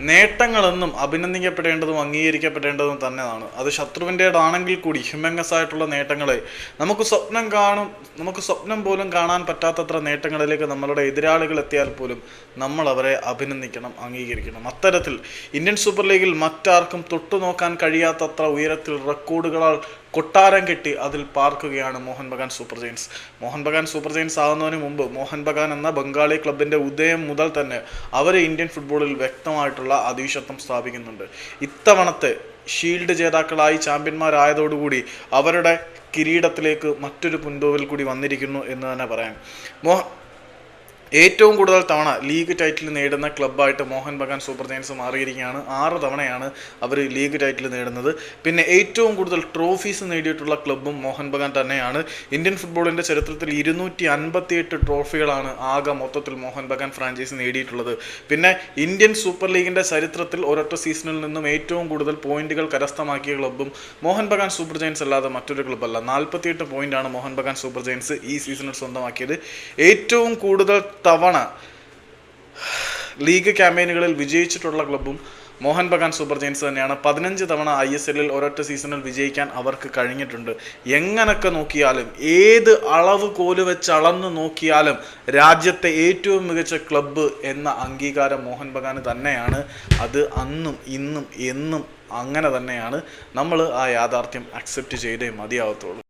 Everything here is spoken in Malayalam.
നേട്ടങ്ങളെന്നും അഭിനന്ദിക്കപ്പെടേണ്ടതും അംഗീകരിക്കപ്പെടേണ്ടതും തന്നെയാണ്. അത് ശത്രുവിന്റേതാണെങ്കിൽ കൂടി ഹ്യൂമങ്കസ് ആയിട്ടുള്ള നേട്ടങ്ങളെ നമുക്ക് സ്വപ്നം കാണും നമുക്ക് സ്വപ്നം പോലും കാണാൻ പറ്റാത്തത്ര നേട്ടങ്ങളിലേക്ക് നമ്മളുടെ എതിരാളികൾ എത്തിയാൽ പോലും നമ്മൾ അവരെ അഭിനന്ദിക്കണം അംഗീകരിക്കണം. അത്തരത്തിൽ ഇന്ത്യൻ സൂപ്പർ ലീഗിൽ മറ്റാർക്കും തൊട്ടുനോക്കാൻ കഴിയാത്തത്ര ഉയരത്തിൽ റെക്കോർഡുകളാൽ കൊട്ടാരം കെട്ടി അതിൽ പാർക്കുകയാണ് Mohan Bagan super giants. Mohan Bagan super giants ആകുന്നതിന് മുമ്പ് മോഹൻ ബഗാൻ എന്ന ബംഗാളി ക്ലബിന്റെ ഉദയം മുതൽ തന്നെ അവർ ഇന്ത്യൻ ഫുട്ബോളിൽ വ്യക്തമായിട്ടുള്ള അതീശത്വം സ്ഥാപിക്കുന്നുണ്ട്. ഇത്തവണത്തെ ഷീൽഡ് ജേതാക്കളായി ചാമ്പ്യന്മാരായതോടുകൂടി അവരുടെ കിരീടത്തിലേക്ക് മറ്റൊരു പുൻതോവിൽ കൂടി വന്നിരിക്കുന്നു എന്ന് തന്നെ പറയാം. മോഹ ഏറ്റവും കൂടുതൽ തവണ ലീഗ് ടൈറ്റിൽ നേടുന്ന ക്ലബ്ബായിട്ട് മോഹൻ ബഗാൻ സൂപ്പർ ജയൻസ് മാറിയിരിക്കുകയാണ്. ആറ് തവണയാണ് അവർ ലീഗ് ടൈറ്റിൽ നേടുന്നത്. പിന്നെ ഏറ്റവും കൂടുതൽ ട്രോഫീസ് നേടിയിട്ടുള്ള ക്ലബ്ബും മോഹൻ ബഗാൻ തന്നെയാണ്. ഇന്ത്യൻ ഫുട്ബോളിന്റെ ചരിത്രത്തിൽ ഇരുന്നൂറ്റി അൻപത്തിയെട്ട് ട്രോഫികളാണ് ആകെ മൊത്തത്തിൽ മോഹൻ ബഗാൻ ഫ്രാഞ്ചൈസി നേടിയിട്ടുള്ളത്. പിന്നെ ഇന്ത്യൻ സൂപ്പർ ലീഗിന്റെ ചരിത്രത്തിൽ ഒരൊറ്റ സീസണിൽ നിന്നും ഏറ്റവും കൂടുതൽ പോയിന്റുകൾ കരസ്ഥമാക്കിയ ക്ലബ്ബും മോഹൻ ബഗാൻ സൂപ്പർ ജയൻസ് അല്ലാതെ മറ്റൊരു ക്ലബ്ബല്ല നാൽപ്പത്തിയെട്ട് പോയിന്റാണ് മോഹൻ ബഗാൻ സൂപ്പർ ജയൻസ് ഈ സീസണിൽ സ്വന്തമാക്കിയത്. ഏറ്റവും കൂടുതൽ തവണ ലീഗ് ക്യാമ്പയിനുകളിൽ വിജയിച്ചിട്ടുള്ള ക്ലബ്ബും മോഹൻ ബഗാൻ സൂപ്പർ ജയൻസ് തന്നെയാണ്. പതിനഞ്ച് തവണ ഐ എസ് എല്ലിൽ ഒരൊറ്റ സീസണിൽ വിജയിക്കാൻ അവർക്ക് കഴിഞ്ഞിട്ടുണ്ട്. എങ്ങനൊക്കെ നോക്കിയാലും ഏത് അളവ് കോൽ വെച്ച് അളന്ന് നോക്കിയാലും രാജ്യത്തെ ഏറ്റവും മികച്ച ക്ലബ്ബ് എന്ന അംഗീകാരം മോഹൻ ബഗാന് തന്നെയാണ്. അത് അന്നും ഇന്നും എന്നും അങ്ങനെ തന്നെയാണ്. നമ്മൾ ആ യാഥാർത്ഥ്യം അക്സെപ്റ്റ് ചെയ്തേ മതിയാവത്തുള്ളൂ.